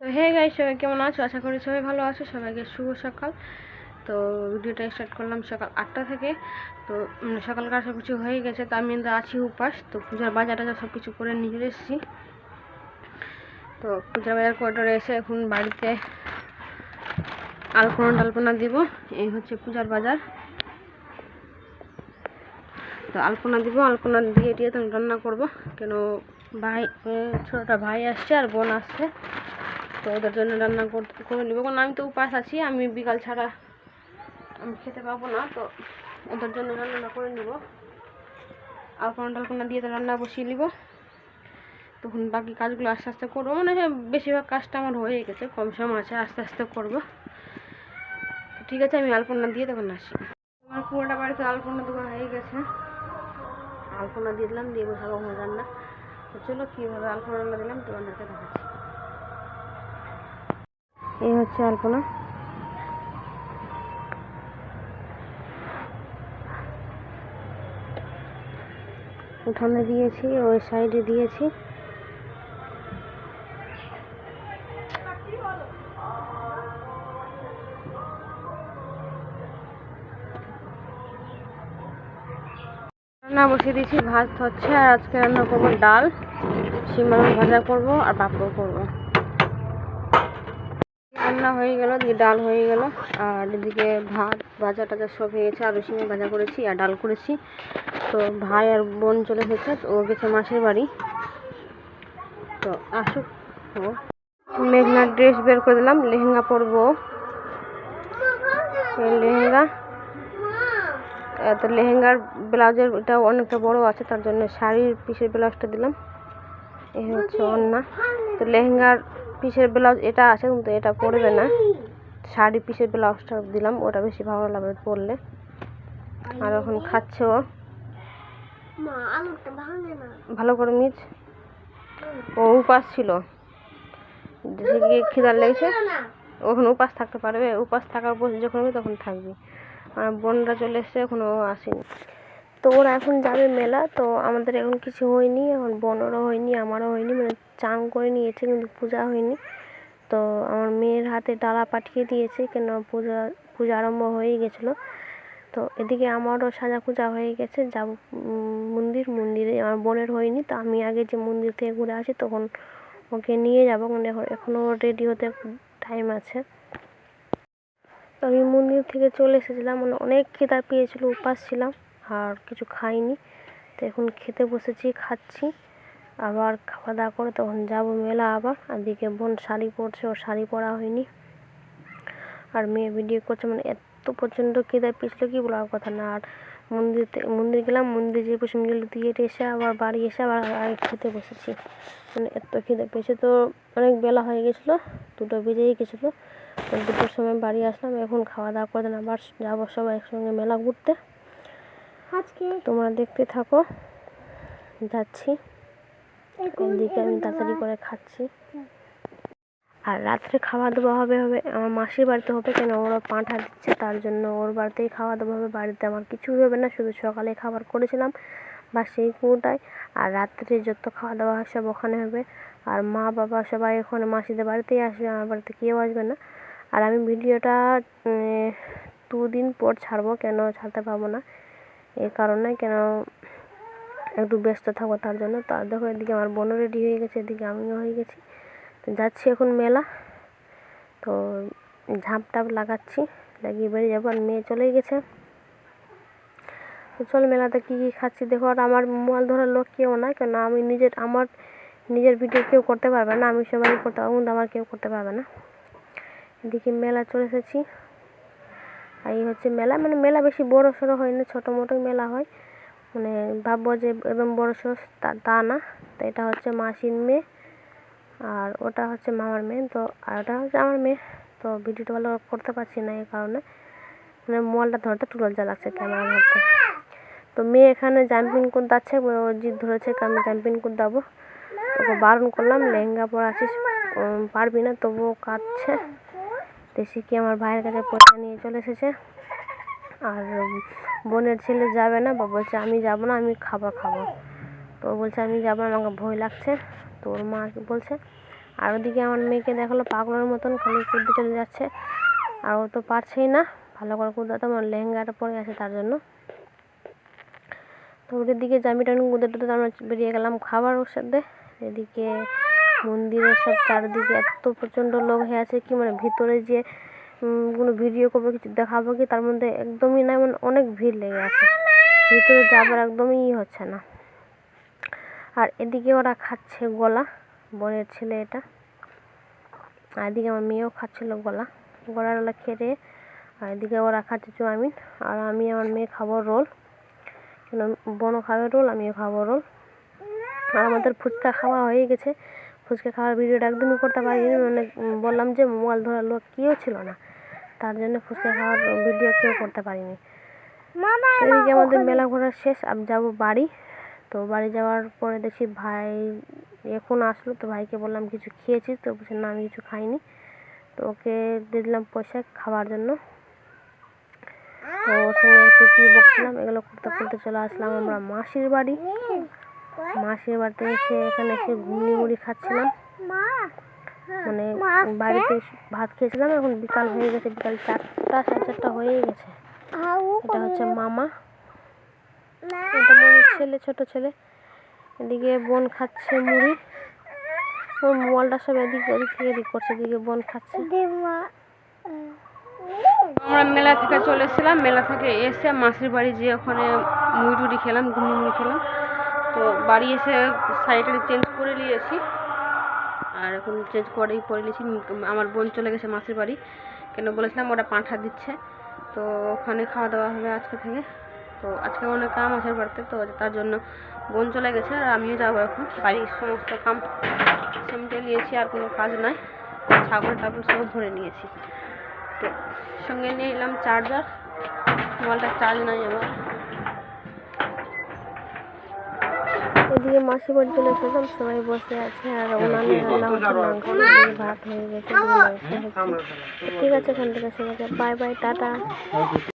তো হে গাই সবাই কেমন আছো? আশা করি সবাই ভালো আছো। সবাইকে শুভ সকাল। তো ভিডিওটা স্টার্ট করলাম সকাল আটটা থেকে। তো সকালকার সব কিছু হয়ে গেছে। তো আমি কিন্তু আছি উপাস। তো পূজার বাজার টাজার সব কিছু করে নিয়ে চলে এসেছি। তো পূজার বাজার করে এসে এখন বাড়িতে আলপনা টালপনা দিব। এই হচ্ছে পূজার বাজার। তো আলপনা দিব। আলপনা দিয়ে দিয়ে তখন রান্না করব। কেন ভাই ছোটটা ভাই আসছে আর বোন আসছে। তো ওদের জন্য রান্না করে নেব। কারণ আমি তো উপাস আছি, আমি বিকাল ছাড়া আমি খেতে পাবো না, তো ওদের জন্য রান্নাটা করে নেব। আলপনা টালপনা দিয়ে তো রান্না বসিয়ে নিব। তখন বাকি কাজগুলো আস্তে আস্তে করব। মানে বেশিরভাগ কাজটা আমার হয়ে গেছে, কম সময় আছে, আস্তে আস্তে করব। ঠিক আছে, আমি আলপনা দিয়ে তখন আসি। আমার পুরোটা বাড়িতে আলপনা দোকান হয়ে গেছে। আলপনা দিয়ে দিলাম, দিয়ে বসাবো রান্না। তো চলো, কীভাবে আলপনা রান্না দিলাম তোমাদেরকে দেখাচ্ছি। এই হচ্ছে আলপনা। উঠানে দিয়েছি, ওই সাইডে দিয়েছি। রান্না বসিয়ে দিয়েছি, ভাত হচ্ছে, আর আজকে রান্না করব ডাল। আলু ভাজা করব, আর পাঁপড় করব। রান্না হয়ে গেল ডাল হয়ে গেল। আর এদিকে ভাত ভাজা টাজা সব হয়ে গেছে, আলু সিমে ভাজা করেছি আর ডাল করেছি। তো ভাই আর বোন চলে তো ও গেছে মাসির বাড়ি। তো আসুক ও। মেঘনার ড্রেস বের করে দিলাম, লেহেঙ্গা পরবো লেহেঙ্গা তো লেহেঙ্গার ব্লাউজের এটা অনেকটা বড় আছে, তার জন্য শাড়ির পিসের ব্লাউজটা দিলাম। এই হচ্ছে অন্যা তো লেহেঙ্গার পিসের ব্লাউজ এটা আছে কিন্তু এটা পরবে না। শাড়ি পিসের ব্লাউজটা দিলাম ওটা বেশি ভালো লাগবে পরলে। আর এখন খাচ্ছে ও। ভালো করে মিচ ও উপাস ছিল। খিদার লেগেছে। ওখানে উপাস থাকতে পারবে উপাস থাকার পর যখন হবে তখন থাকবি। আর বোনরা চলে এসছে এখনও আসেনি। তো ওরা এখন যাবে মেলা, তো আমাদের এখন কিছু হয়নি, এখন বোনেরও হয়নি, আমারও হয়নি মানে চান করে নিয়েছে কিন্তু পূজা হয়নি। তো আমার মেয়ের হাতে ডালা পাঠিয়ে দিয়েছে, কেন পূজা পূজা আরম্ভ হয়ে গেছিল। তো এদিকে আমারও সাজা পূজা হয়ে গেছে, যাব মন্দির, মন্দিরে আমার বোনের হয়নি, তো আমি আগে যে মন্দির থেকে ঘুরে আসি তখন ওকে নিয়ে যাব এখনও রেডি হতে টাইম আছে। তো আমি মন্দির থেকে চলে এসেছিলাম মানে অনেক খিদা পেয়েছিল, উপাস ছিলাম। আর কিছু খাইনি। তো এখন খেতে বসেছি, খাচ্ছি। আবার খাওয়া দাওয়া করে তখন যাব মেলা আবার। আর দিকে বোন শাড়ি পরছে, ওর শাড়ি পরা হয়নি। আর মেয়ে ভিডিও করছে মানে এত প্রচণ্ড খিদে পেয়েছিল, কি বলার কথা না। আর মন্দিরতে, মন্দির গেলাম, মন্দির যে বসে মিল দিয়ে এসে আবার বাড়ি এসে আবার আর খেতে বসেছি। মানে এত খিদে পেয়েছে তো, অনেক বেলা হয়ে গেছিল, দুটো বেজেই গেছিল। দুটোর সময় বাড়ি আসলাম, এখন খাওয়া দাওয়া করে দেন, আবার যাব সবাই একসঙ্গে মেলা ঘুরতে। তোমরা দেখতে থাকো। যাচ্ছি। এদিকে আমি তাড়াতাড়ি করে খাচ্ছি? আর রাত্রে খাওয়া দাওয়া হবে হবে আমার মাসির বাড়িতে হবে কেন ওরা পাঁঠা দিচ্ছে তার জন্য ওর বাড়িতেই খাওয়া দাওয়া হবে বাড়িতে আমার কিছুই হবে না শুধু সকালে খাবার করেছিলাম বা সেই কুয়োটায় আর রাত্রে যত খাওয়া দাওয়া হয় সব ওখানে হবে। আর মা বাবা সবাই ওখানে মাসিদের বাড়িতেই আসবে আমার বাড়িতে কেউ আসবে না। আর আমি ভিডিওটা দুদিন পর ছাড়বো কেন ছাড়তে পারব না। এই কারণে কেন একটু ব্যস্ত থাকব তার জন্য? তো দেখো, এদিকে আমার বোনও রেডি হয়ে গেছে, এদিকে আমিও হয়ে গেছি। তো যাচ্ছি এখন মেলা। তো ঝাঁপ টাপ লাগাচ্ছি, লাগিয়ে বেরিয়ে যাব, আর মেয়ে চলেই গেছে। তো চল মেলাতে কী কী খাচ্ছি দেখো, আর আমার মোবাইল ধরার লোক কেউ না কেন আমি নিজের, আমার নিজের ভিডিও কেউ করতে পারবে না, আমি সবাই করতে পারব, কিন্তু আমার কেউ করতে পারবে না। এদিকে মেলা চলে এসেছি। এই হচ্ছে মেলা মানে মেলা বেশি বড় সড়ো হয় না, ছোটো মোটোই মেলা হয়। মানে ভাববো যে একদম বড় সড়ো তা না। তো এটা হচ্ছে মাসির মেয়ে, আর ওটা হচ্ছে মামার মেয়ে, তো, আর ওটা হচ্ছে আমার মেয়ে। তো ভিডিওটা ভালো করতে পারছি না এই কারণে। মানে মোবাইলটা ধরতে একটু লজ্জা লাগছে ক্যামেরা ধরতে তো মেয়ে এখানে জাম্পিং কুদাচ্ছে ও জিদ ধরেছে আমি জাম্পিং কুদাবো ওকে বারণ করলাম, লেহেঙ্গা পরে আছিস পারবি না, তবুও কাঁদছে। দেশি কি আমার ভাইয়ের কাছে পয়সা নিয়ে চলে এসেছে। আর বোনের ছেলে যাবে না, বা বলছে আমি যাব না, আমি খাবার খাব। তো বলছে আমি যাব না, আমাকে ভয় লাগছে। তো ওর মা বলছে, আর ওদিকে আমার মেয়েকে দেখাল পাগলের মতন, খালি কুদতে চলে যাচ্ছে। আর ও তো পারছেই না, ভালো করে কুদাতে আমার লেহেঙ্গাটা পরে আছে তার জন্য। তো ওদের দিকে জামি টামি কুদে টুদে আমরা বেরিয়ে গেলাম খাবার ওর সাথে এদিকে মন্দিরের সব চারিদিকে এত প্রচণ্ড লোক হয়ে আছে, কি মানে ভিতরে যে কোনো ভিডিও করব, কিছু দেখাবো কি, তার মধ্যে একদমই না মানে অনেক ভিড় লেগে আছে। ভিতরে যাবার একদমই হচ্ছে না। আর এদিকে ওরা খাচ্ছে গলা, বোনের ছেলে এটা। আর এদিকে আমার মেয়েও খাচ্ছিল গলা। গলা টলা খেয়ে আর এদিকে ওরা খাচ্ছে চাউমিন। আর আমি আমার মেয়ে খাব রোল। বোনও খাবে রোল, আমিও খাব রোল। আর আমাদের ফুচকা খাওয়া হয়ে গেছে। ফুচকা খাওয়ার ভিডিওটা একদমই করতে পারিনি। মানে বললাম যে মোবাইল ধরার লোক কেউ ছিল না। তার জন্য ফুচকা খাওয়ার ভিডিও কেউ করতে পারিনি। এদিকে আমাদের মেলা ঘোরা শেষ আমি যাব বাড়ি। তো বাড়ি যাওয়ার পরে দেখি ভাই এখন আসলো। তো ভাইকে বললাম কিছু খেয়েছিস তো বলছে না আমি কিছু খাইনি। তো ওকে দিয়ে দিলাম পয়সা খাওয়ার জন্য। তো ওর সঙ্গে একটু কি বকছিলাম এগুলো করতে করতে চলে আসলাম আমরা মাসির বাড়ি। মাসির বাড়িতে এসে এখানে এসে ঘুমনি মুড়ি খাচ্ছিলাম। মানে বাড়িতে ভাত খেয়েছিলাম এখন বিকাল হয়ে গেছে বিকাল চারটা সাড়ে চারটা হয়ে গেছে। এটা হচ্ছে মামা। এটা বোনের ছেলে ছোট ছেলে। এদিকে বোন খাচ্ছে মুড়ি। ওর মোবাইলটা সব এদিক ওদিক থেকে এদিক করছে এদিকে বোন খাচ্ছে। আমরা মেলা থেকে চলে এসেছিলাম মেলা থেকে এসে মাসির বাড়ি যেয়ে ওখানে মুড়ি টুড়ি খেলাম ঘুমনি মুড়ি খেলাম। তো বাড়ি এসে শাড়িটা চেঞ্জ করে নিয়েছি। আর এখন চেঞ্জ করেই পরে নিয়েছি। আমার বোন চলে গেছে মাসির বাড়ি। কেন বলেছিলাম ওটা পাঁঠা দিচ্ছে। তো ওখানে খাওয়া দাওয়া হবে আজকে থেকে। তো আজকে অনেক কাম আছে বাড়িতে, তো তার জন্য বোন চলে গেছে আর আমিও যাব এখন। বাড়ির সমস্ত কাম সেমটে নিয়েছি, আর কোনো কাজ নাই। ছাগল টাগল সব ভরে নিয়েছি। তো সঙ্গে নিয়ে এলাম চার্জার মোবাইলটা চার্জ নাই আমার। এদিকে মাসি বাড়ি চলে এসেছিলাম সবাই বসে আছে আর ওনানে রান্না হচ্ছে মাংস দিয়ে ভাত হয়ে গেছে ঠিক আছে এখান থেকে সবাইকে বাই বাই টাটা।